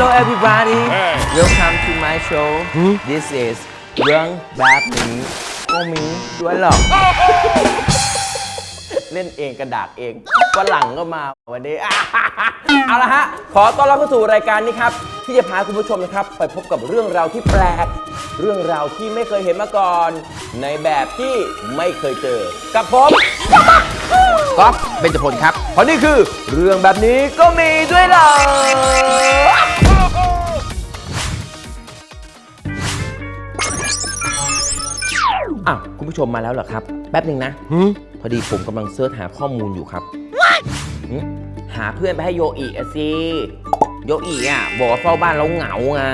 Hello everybody Welcome to my show This is เรื่องแบบนี้ก็มีด้วยเหรอเล่นเองกระดากเองฝรั่งก็มาวันนี้ เอาละฮะ ขอต้อนรับเข้าสู่รายการนี้ครับ ที่จะพาคุณผู้ชมนะครับ ไปพบกับเรื่องราวที่แปลก เรื่องราวที่ไม่เคยเห็นมาก่อน ในแบบที่ไม่เคยเจอ กับผมก๊อฟเบญจพลครับเพราะนี่คือเรื่องแบบนี้ก็มีด้วยเหรอ อะคุณผู้ชมมาแล้วเหรอครับ แป๊บหนึ่งนะ พอดีผมกำลังเสิร์ชหาข้อมูลอยู่ครับหึหาเพื่อนไปให้โยอีอะสิโยอีอะบอกว่าเฝ้าบ้านแล้วเหงาอะ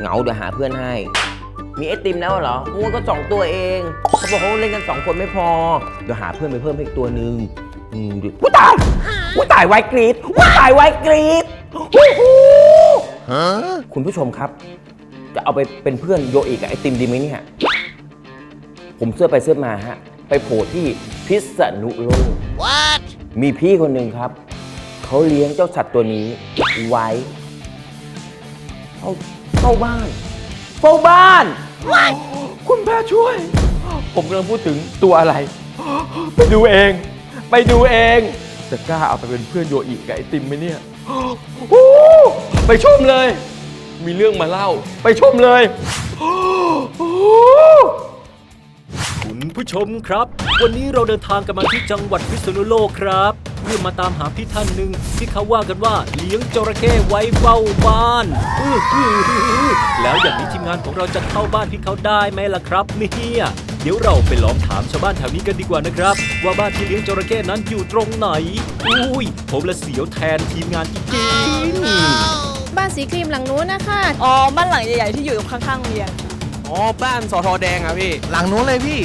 เหงาเดี๋ยวหาเพื่อนให้ มีไอติมแล้วเหรอมูก็สองตัวเองเขาบอกเขาเล่นกันสองคนไม่พอ เดี๋ยวหาเพื่อนไปเพิ่มให้อีกตัวหนึ่งอืมดิว้ายตายว้ายตายไวกรีดว้ายตายไวกรีดฮู้ฮู้คุณผู้ชมครับ จะเอาไปเป็นเพื่อนโยอีกับไอติมดีไหมเนี่ย ผมเสื้อไปเสื้อมาฮะ ไปโผล่ที่พิษณุโลกมีพี่คนหนึ่งครับ เขาเลี้ยงเจ้าสัตว์ตัวนี้ไว้เฝ้าเฝ้าบ้าน เฝ้าบ้านคุณพระช่วย ผมกำลังพูดถึงตัวอะไร ไปดูเอง ไปดูเอง จะกล้าเอาไปเป็นเพื่อนโยอีกับไอติมไหมเนี่ยโอ้ไปชมเลย มีเรื่องมาเล่า ไปชมเลย คุณผู้ชมครับ วันนี้เราเดินทางกันมาที่จังหวัดพิษณุโลกครับเพื่อมาตามหาพี่ท่านหนึ่งที่เขาว่ากันว่าเลี้ยงจระเข้ไว้เฝ้าบ้านอื้อหือแล้วอย่างนี้ทีมงานของเราจะเข้าบ้านพี่เขาได้ไหมล่ะครับเนี่ยเดี๋ยวเราไปลองถามชาวบ้านแถวนี้กันดีกว่านะครับ ว่าบ้านที่เลี้ยงจระเข้นั้นอยู่ตรงไหนอุ้ยผมละเสียวแทนทีมงานจริงๆบ้านสีครีมหลังนู้นนะคะ อ๋อ บ้านหลังใหญ่ๆที่อยู่ข้างๆโรงเรียน อ๋อ บ้านสอทอแดงอะพี่ หลังนู้นเลยพี่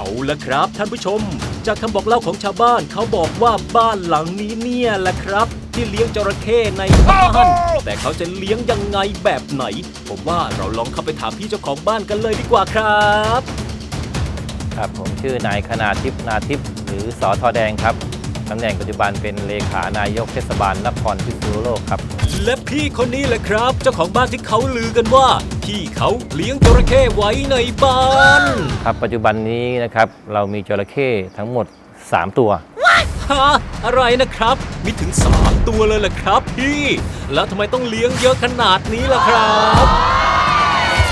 เอาละครับท่านผู้ชม จากคำบอกเล่าของชาวบ้านเขาบอกว่าบ้านหลังนี้เนี่ยแหละครับ ที่เลี้ยงจระเข้ในบ้านแต่เขาจะเลี้ยงยังไงแบบไหน ผมว่าเราลองเข้าไปถามพี่เจ้าของบ้านกันเลยดีกว่าครับ ครับผมชื่อนายคณาทิพย์นาทิพย์หรือสอทอแดงครับ ตำแหน่งปัจจุบันเป็นเลขานายกเทศบาลนครพิษณุโลกครับ และพี่คนนี้แหละครับ เจ้าของบ้านที่เขาลือกันว่า พี่เขาเลี้ยงจระเข้ไว้ในบ้าน ครับปัจจุบันนี้นะครับเรามีจระเข้ทั้งหมด 3 ตัวฮะอะไรนะครับ มีถึง 3 ตัวเลยล่ะครับพี่ แล้วทำไมต้องเลี้ยงเยอะขนาดนี้ล่ะครับ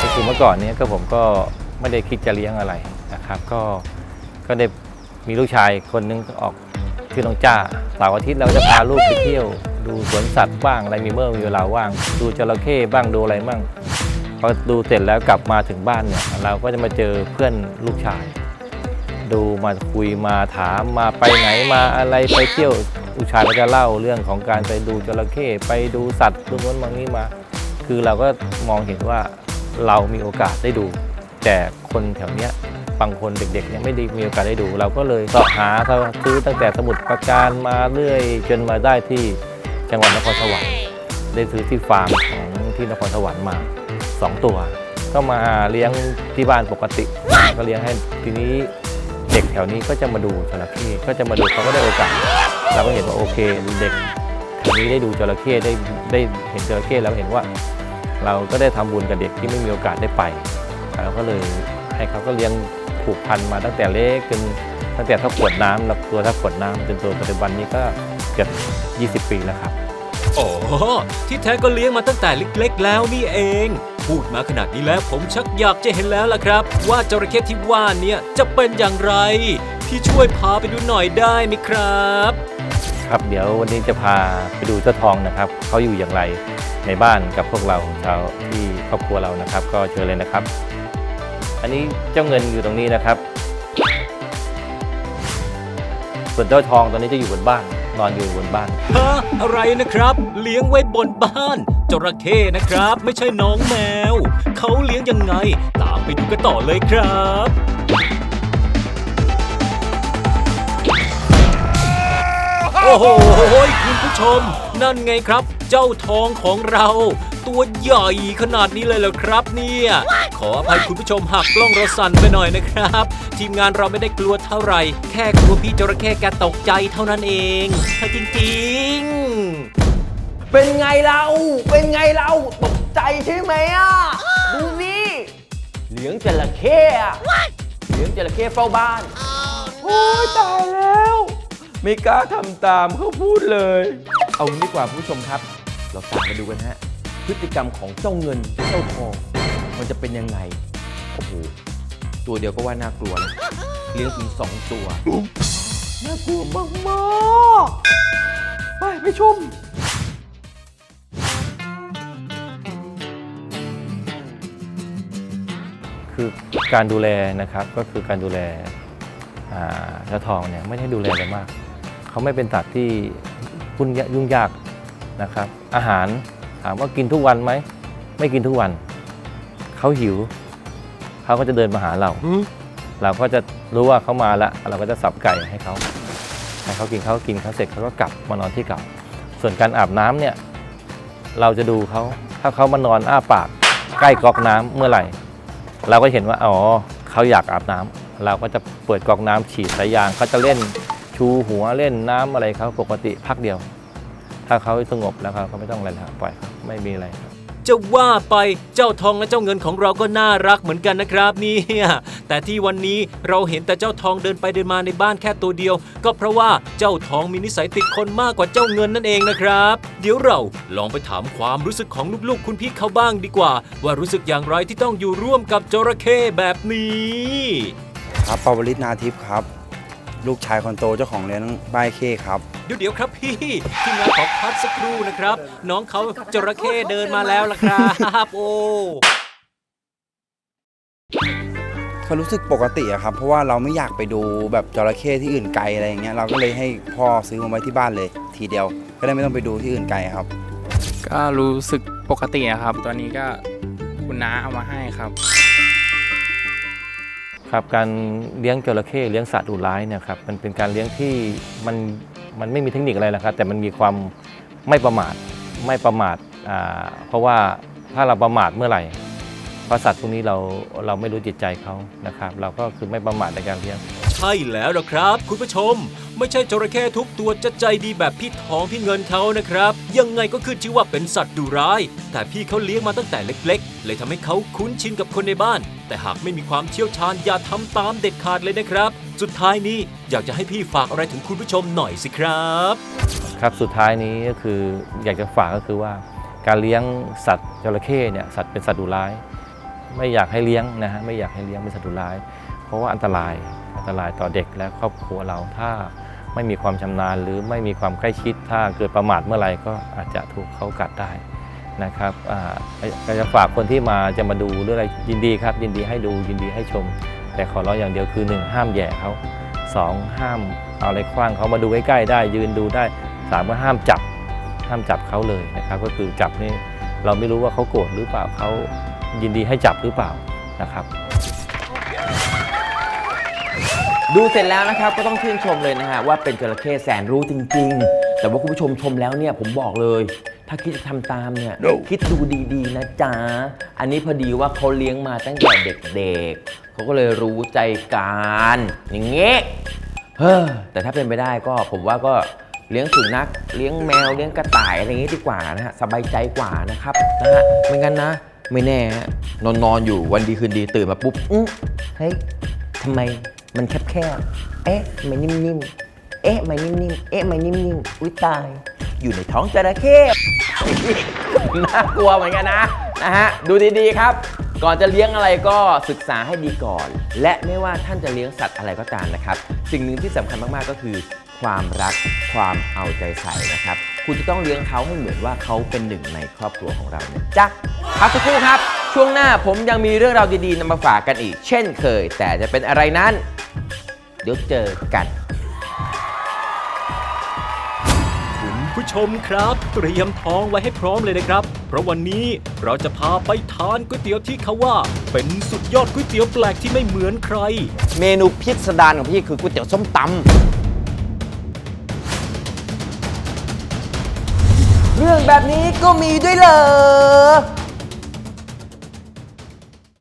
ก็คือเมื่อก่อนเนี้ก็ผมก็ไม่ได้คิดจะเลี้ยงอะไรนะครับ ก็ก็ได้มีลูกชายคนนึงออก ชื่อน้องจ้าเสาร์อาทิตย์เราจะพาลูกไปเที่ยว ดูสวนสัตว์บ้างอะไรมีเมื่อมีเวลาว่าง ดูจระเข้บ้างดูอะไรบ้างพอดูเสร็จแล้วกลับมาถึงบ้านเนี่ยเราก็จะมาเจอเพื่อนลูกชาย ดูมาคุยมาถามมาไปไหนมาอะไรไปเที่ยวลูกชายก็จะเล่าเรื่องของการไปดูจระเข้ไปดูสัตว์ตรงนู้นบางนี้มา คือเราก็มองเห็นว่าเรามีโอกาสได้ดู แต่คนแถวเนี้ย บางคนเด็กๆเนี่ยไม่ได้มีโอกาสได้ดู เราก็เลยสอบหาซื้อตั้งแต่สมุดประการมาเรื่อย จนมาได้ที่จังหวัดนครสวรรค์ได้ซื้อที่ฟาร์มของที่นครสวรรค์มา 2 ตัว ก็มาเลี้ยงที่บ้านปกติ ก็เลี้ยงให้ทีนี้เด็กแถวนี้ก็จะมาดูจระเข้ก็จะมาดูเขาก็ได้โอกาสเราก็เห็นว่าโอเคเด็กแถวนี้ได้ดูจระเข้ได้ได้เห็นจระเข้แล้วเห็นว่า เราก็ได้ทำบุญกับเด็กที่ไม่มีโอกาสได้ไปเราก็เลยให้เขาก็เลี้ยง ผูกพันมาตั้งแต่เล็กจนตั้งแต่เท่าขวดน้ำแล้วตัวเท่าขวดน้ำจนตัวปัจจุบันนี้ก็เกือบ20 ปีแล้วครับอ๋อที่แท้ก็เลี้ยงมาตั้งแต่เล็ก ๆ แล้วนี่เอง พูดมาขนาดนี้แล้วผมชักอยากจะเห็นแล้วล่ะครับ ว่าจระเข้ที่ว่าเนี่ยจะเป็นอย่างไร พี่ช่วยพาไปดูหน่อยได้ไหมครับ ครับเดี๋ยววันนี้จะพาไปดูเจ้าทองนะครับเขาอยู่อย่างไรในบ้านกับพวกเราชาวที่ครอบครัวเรานะครับ ก็เชิญเลยนะครับ อันนี้เจ้าเงินอยู่ตรงนี้นะครับ ส่วนเจ้าทองตอนนี้จะอยู่บนบ้าน นอนอยู่บนบ้าน ฮะอะไรนะครับ เลี้ยงไว้บนบ้าน จระเข้นะครับ ไม่ใช่น้องแมว เขาเลี้ยงยังไง ตามไปดูกันต่อเลยครับ โอ้โหคุณผู้ชม นั่นไงครับ เจ้าทองของเรา ตัวใหญ่ขนาดนี้เลยเหรอครับ เนี่ย ขออภัยคุณผู้ชมหักกล้องเราสั่นไปหน่อยนะครับ ทีมงานเราไม่ได้กลัวเท่าไหร่ แค่กลัวพี่จระเข้แกตกใจเท่านั้นเองจริงๆ เป็นไงเราเป็นไงเราตกใจใช่ไหมอะดูนี่เลี้ยงจระเข้อะเลี้ยงจระเข้เฝ้าบ้านโอ้ยตายแล้ว ไม่กล้าทำตามเขาพูดเลย เอางี้ดีกว่าคุณผู้ชมครับ เราตามมาดูกันฮะ พฤติกรรมของเจ้าเงินเจ้าทอง มันจะเป็นยังไง โอ้โห ตัวเดียวก็ว่าน่ากลัวแล้วเลี้ยงถึงสองตัว น่ากลัวมากๆไปไปชม คือการดูแลนะครับก็คือการดูแลอ่าเจ้าทองเนี่ยไม่ได้ดูแลอะไรมาก เขาไม่เป็นสัตว์ที่ยุ่งยากยุ่งยากนะครับ อาหารถามว่ากินทุกวันไหม ไม่กินทุกวัน เขาหิว เขาก็จะเดินมาหาเรา เราก็จะรู้ว่าเขามาแล้วเราก็จะสับไก่ให้เขาให้เขากินเขากินเขาเสร็จเขาก็กลับมานอนที่เก่า ส่วนการอาบน้ำเนี่ย เราจะดูเขาถ้าเขามานอนอ้าปาก ใกล้ก๊อกน้ำเมื่อไหร่ เราก็เห็นว่าอ๋อเขาอยากอาบน้ำเราก็จะเปิดกรอกน้ำฉีดสายยางเขาจะเล่นชูหัวเล่นน้ำอะไรเขาปกติพักเดียว ถ้าเขาสงบแล้วเขาก็ไม่ต้องอะไรแล้วปล่อยเขา ไม่มีอะไรครับจะว่าไปเจ้าทองและเจ้าเงินของเราก็น่ารักเหมือนกันนะครับเนี่ยแต่ที่วันนี้เราเห็นแต่เจ้าทองเดินไปเดินมาในบ้านแค่ตัวเดียว ก็เพราะว่าเจ้าทองมีนิสัยติดคนมากกว่าเจ้าเงินนั่นเองนะครับ เดี๋ยวเราลองไปถามความรู้สึกของลูกๆ คุณพี่เขาบ้างดีกว่า ว่ารู้สึกอย่างไรที่ต้องอยู่ร่วมกับจระเข้แบบนี้ ครับปาวลิตนาทิพย์ครับ ลูกชายคนโตเจ้าของเลี้ยงบ้ายเข้ครับ เดี๋ยวเดี๋ยวครับพี่ทีมงานขอพักสักครู่นะครับ น้องเขาจระเข้เดินมาแล้วล่ะครับโอ้เขารู้สึกปกติอะครับ เพราะว่าเราไม่อยากไปดูแบบจระเข้ที่อื่นไกลอะไรอย่างเงี้ยเราก็เลยให้พ่อซื้อมาไว้ที่บ้านเลย ทีเดียวก็ได้ไม่ต้องไปดูที่อื่นไกลครับ ก็รู้สึกปกติอะครับตัวนี้ก็คุณน้าเอามาให้ครับ ครับการเลี้ยงจระเข้เลี้ยงสัตว์ดุร้ายเนี่ยครับมันเป็นการเลี้ยงที่มันมันไม่มีเทคนิคอะไรนะครับ แต่มันมีความไม่ประมาทไม่ประมาทอ่าเพราะว่าถ้าเราประมาทเมื่อไหร่เพราะสัตว์พวกนี้เราเราไม่รู้จิตใจเขานะครับ เราก็คือไม่ประมาทในการเลี้ยง ใช่แล้วล่ะครับ คุณผู้ชม ไม่ใช่จระเข้ทุกตัวจะใจดีแบบพี่ทองพี่เงินเขานะครับ ยังไงก็ขึ้นชื่อว่าเป็นสัตว์ดุร้าย แต่พี่เขาเลี้ยงมาตั้งแต่เล็ก ๆ เลยทำให้เขาคุ้นชินกับคนในบ้าน แต่หากไม่มีความเชี่ยวชาญอย่าทำตามเด็ดขาดเลยนะครับ สุดท้ายนี้อยากจะให้พี่ฝากอะไรถึงคุณผู้ชมหน่อยสิครับ ครับสุดท้ายนี้ก็คืออยากจะฝากก็คือว่า การเลี้ยงสัตว์จระเข้เนี่ยสัตว์เป็นสัตว์ดุร้าย ไม่อยากให้เลี้ยงนะฮะไม่อยากให้เลี้ยงเป็นสัตว์ดุร้าย เพราะว่าอันตราย ตรายต่อเด็กและครอบครัวเราถ้าไม่มีความชำนาญ หรือไม่มีความใกล้ชิดถ้าเกิดประมาทเมื่อไหร่ก็อาจจะถูกเขากัดได้นะครับอาก็จะฝากคนที่มาจะมาดูหรืออะไรยินดีครับ ยินดีให้ดูยินดีให้ชม แต่ขอร้องอย่างเดียวคือหนึ่งห้ามแย่เขาสองห้ามเอาอะไรคว้างเขามาดูใกล้ๆได้ ยืนดูได้สามก็ห้ามจับห้ามจับเขาเลยนะครับก็คือจับนี่เราไม่รู้ว่าเขาโกรธหรือเปล่าเขายินดีให้จับหรือเปล่านะครับ ดูเสร็จแล้วนะครับก็ต้องชื่นชมเลยนะฮะว่าเป็นจระเข้แสนรู้จริง ๆ แต่ว่าคุณผู้ชมชมแล้วเนี่ยผมบอกเลย ถ้าคิดจะทำตามเนี่ยคิดดูดีๆนะจ๊ะ อันนี้พอดีว่าเขาเลี้ยงมาตั้งแต่เด็กๆเขาก็เลยรู้ใจกันอย่างเงี้ยเฮ้อแต่ถ้าเป็นไปได้ก็ผมว่าก็เลี้ยงสุนัขเลี้ยงแมวเลี้ยงกระต่ายอะไรอย่างงี้ดีกว่านะฮะสบายใจกว่านะครับนะฮะไม่งั้นนะ ไม่แน่ฮะนอนนอนๆอยู่วันดีคืนดีตื่นมาปุ๊บอื้อเฮ้ยทำไม มันแคบๆเอ๊ะทำไมนิ่มๆ เอ๊ะทำไมนิ่มๆ เอ๊ะทำไมนิ่มๆ อุ้ยตาย อยู่ในท้องจระเข้น่ากลัวเหมือนกันนะนะฮะดูดีๆครับ ก่อนจะเลี้ยงอะไรก็ศึกษาให้ดีก่อน และไม่ว่าท่านจะเลี้ยงสัตว์อะไรก็ตามนะครับ สิ่งหนึ่งที่สำคัญมากๆก็คือ ความรักความเอาใจใส่นะครับ คุณจะต้องเลี้ยงเขาให้เหมือนว่าเขาเป็นหนึ่งในครอบครัวของเรานะจ๊ะพักสักครู่ครับ ช่วงหน้าผมยังมีเรื่องราวดีๆนำมาฝากกันอีก เช่นเคย แต่จะเป็นอะไรนั้น เดี๋ยวเจอกัน คุณผู้ชมครับ เตรียมท้องไว้ให้พร้อมเลยนะครับ เพราะวันนี้เราจะพาไปทานก๋วยเตี๋ยวที่เขาว่า เป็นสุดยอดก๋วยเตี๋ยวแปลกที่ไม่เหมือนใคร เมนูพิสดารของพี่คือก๋วยเตี๋ยวส้มตำเรื่องแบบนี้ก็มีด้วยเหรอ